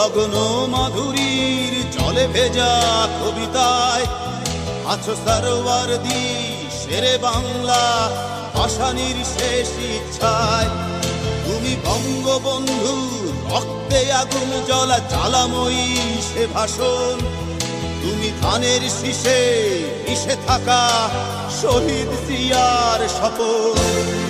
লগ্ন মাধুরীর চলে ভেজা কবিতায়। আছো সারোয়ার দি শেরে বাংলা ভাষানির শেষ ইচ্ছায়। তুমি বঙ্গবন্ধু, রক্তে আগুন জ্বলা জ্বালাময়ী সে ভাষণ। তুমি ধানের শীষে মিশে থাকা শহীদ সিয়ার শপথ।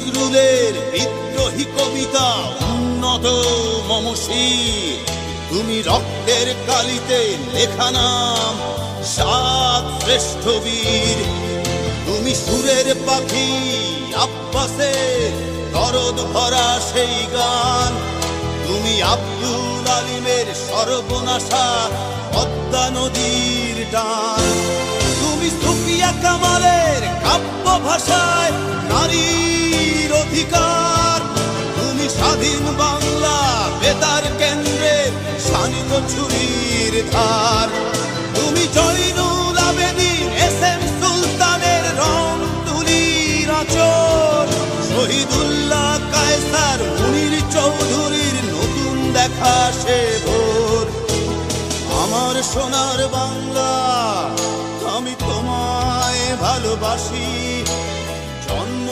নজরুলের বিদ্রোহী কবিতা উন্নত মমসী। তুমি রক্তের কালিতে লেখা নাম, সাত শ্রেষ্ঠ বীর। তুমি সুরের পাখি আব্বাসে দরদ ভরা সেই গান। তুমি আব্দুল আলিমের সর্বনাশা পদ্মা নদীর টান তুমি সুফিয়া কামালের ভাষায় নারীর অধিকার। তুমি স্বাধীন বাংলা, বেতার কেন্দ্রের শানিত ছুরির ধার। তুমি জয়নুল আবেদিন এস এম সুলতানের রং তুলির আচর। শহীদুল্লাহ কায়সার, মুনির চৌধুরীর নতুন দেখা সে ভোর। আমার সোনার বাংলা, আমি তোমায় ভালোবাসি।